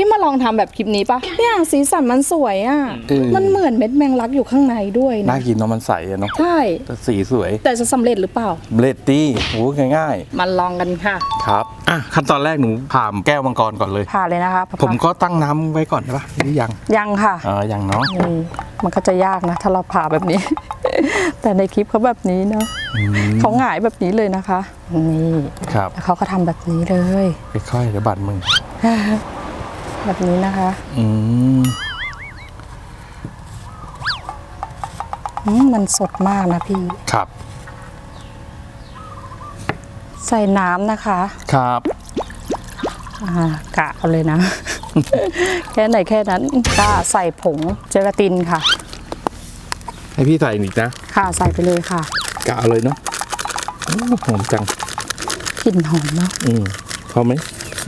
พี่มาลองทำแบบคลิปนี้ปะเนี่ยสีสันมันสวยอะเออมันเหมือนเม็ดแมงลักอยู่ข้างในด้วยน่านะกินเนาะมันใสอะเนาะใช่แต่สีสวยแต่จะสำเร็จหรือเปล่า เบลดตี้โอ้ง่ายมาลองกันค่ะ ๆครับอะขั้นตอนแรกหนูผ่ามแก้วมังกรก่อนเลย ผ่าเลยนะคะผมก็ตั้งน้ำไว้ก่อนใช่ปะหรือยังยังค่ะอ่ายังเนาะนี่มันก็จะยากนะ ถ้าเราผ่าแบบนี้ แต่ในคลิปเขาแบบนี้เนาะเขาหงายแบบนี้เลยนะคะนี่ครับแล้วเขาก็ทำแบบนี้เลย ค่อยๆเดี๋ยวบาดมือ แบบนี้นะคะอืมอืมมันสดมากนะพี่ ครับ ใส่น้ำนะคะ ครับอ่ากะเอาเลยนะ แค่ไหนแค่นั้นก็ใส่ผงเจลาตินค่ะ ให้พี่ใส่อีกนะ ค่ะใส่ไปเลยค่ะ กะเอาเลยเนาะโอ้หอมจังกลิ่นหอมเนาะอืมพอไหม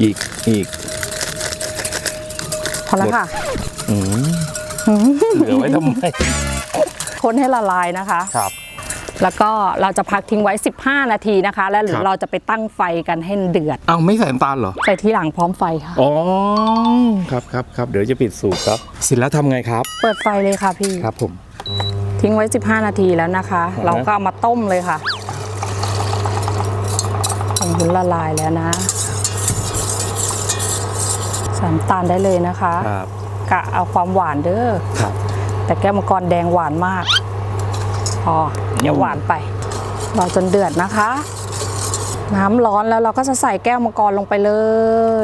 อีกอีก พอแล้วค่ะอืมเหลือไว้ทำไมคนให้ละลายนะคะครับแล้วก็เราจะพักทิ้งไว้ 15 นาทีนะคะ แล้วหรืคอรับเราจะไปตั้งไฟกันให้เดือด เอาไม่ใส่น้ำตาลเหรอ ใส่ที่หลังพร้อมไฟค่ะ อ๋อ ครับครับครับเดี๋ยวจะปิดสูตรครับเสร็จแล้วทำไงครับ เปิดไฟเลยค่ะพี่ ครับผม ทิ้งไว้ 15 นาทีแล้วนะคะอ่าฮะเราก็เอามาต้มเลยค่ะผงวุ้นละลายแล้วนะใส่น้ำตาลได้เลยนะคะครับกะเอาความหวานเด้อครับแต่แก้วมังกรแดงหวานมากพอเดี๋ยวหวานไปรอจนเดือดนะคะ น้ำร้อนแล้วเราก็จะใส่แก้วมังกรลงไปเล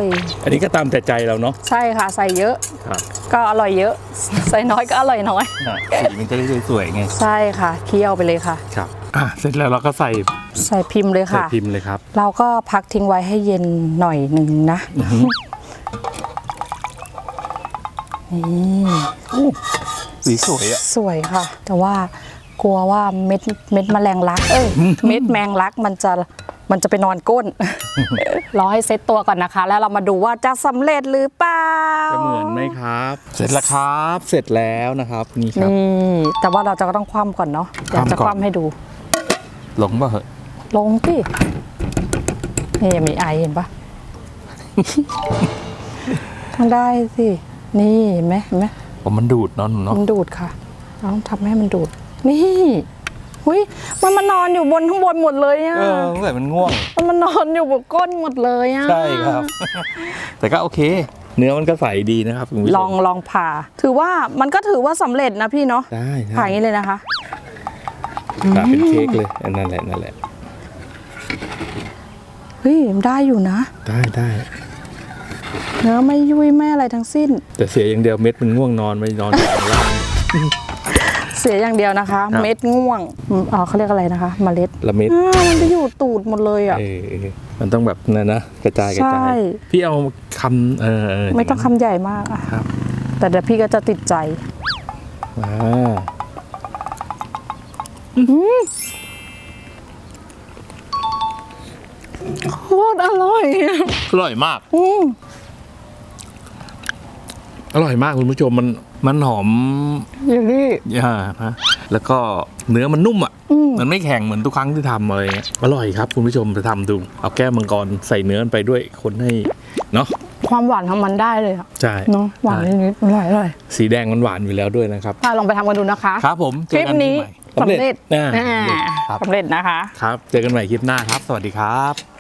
ย อันนี้ก็ตามแต่ใจเราเนาะใช่ค่ะใส่เยอะครับก็อร่อยเยอะ ใส่น้อยก็อร่อยน้อยอะสีมันจะได้สวยๆไงใช่ค่ะเคี่ยวไปเลยค่ะครับอะเสร็จแล้วเราก็ใส่ใส่พิมพ์เลยใส่ค่ะพิมพ์เลยครับ เราก็พักทิ้งไว้ให้เย็นหน่อยหนึ่งนะ นี่สีสวยอะ สวยค่ะ แต่ว่ากลัวว่าเม็ดเม็ดแมลงลัก เอ้ยเม็ดแมงลักมันจะมันจะไปนอนก้น รอให้เซ็ตตัวก่อนนะคะ แล้วเรามาดูว่าจะสำเร็จหรือเปล่า จะเหมือนไหมครับ เสร็จแล้วครับ เสร็จแล้วนะครับนี่ครับนี่แต่ว่าเราจะก็ต้องคว่ำก่อนเนาะเดี๋ยวจะคคว่ำก่อนว่ำให้ดูหลงป่ะเหอะลงที่นี่มีไอเห็นปะต้องได้สิ นี่เห็นไหมเห็นไหมผมมันดูดเนาะหนูเนาะมันดูดค่ะเราต้องทำให้มันดูด นี่หุยมันมานอนอยู่บนข้างบนหมดเลยอะเออสงสัยมันง่วง มันมานอนอยู่บนก้นหมดเลยอะใช่ครับ แต่ก็โอเค เนื้อมันก็ใสดีนะครับคุณผู้ชมลองลองผ่า ถือว่ามันก็ถือว่าสำเร็จนะพี่เนาะได้ผ่าได้อย่างนี้เลยนะคะผ่าเป็นเค้กเลยอันนั่นแหละนั่นแหละเฮ้ยได้อยู่นะ ได้ได้ เนื้อไม่ยุ่ยไม่อะไรทั้งสิ้น แต่เสียอย่างเดียวเม็ดมันง่วงนอนไม่นอนอยู่ข้างล่างเสียอย่างเดียวนะคะครับเม็ดง่วงอืมอ๋อเขาเรียกอะไรนะคะ เมล็ดละเม็ด อ้าวมันไปอยู่ตูดหมดเลยอะ เออเออมันต้องแบบนั้นนะกระจายกระใช่จายพี่เอาคำเออเออไม่ต้องคำใหญ่มากอะครับ แต่เดี๋ยวพี่ก็จะติดใจ อ่าโคตรอร่อยอะอร่อยมาก อืม อร่อยมากคุณผู้ชมมันมันหอมอย่างนี้อ่าฮะแล้วก็เนื้อมันนุ่มอะอืมมันไม่แข็งเหมือนทุกครั้งที่ทำอะไรเงี้ยอร่อยครับ คุณผู้ชมไปทำดู เอาแก้วมังกรใส่เนื้อไปด้วยคนให้เนาะความหวานของมันได้เลยอะใช่เนาะหวานนิดๆอร่อยอร่อยสีแดงมันหวานอยู่แล้วด้วยนะครับอะลองไปทำกันดูนะคะ ครับผมคลิปนี้เจอกัสำเร็จอ่าอ่าครับสำเร็จนะคะครับเจอกันใหม่คลิปหน้าครับ สวัสดีครับ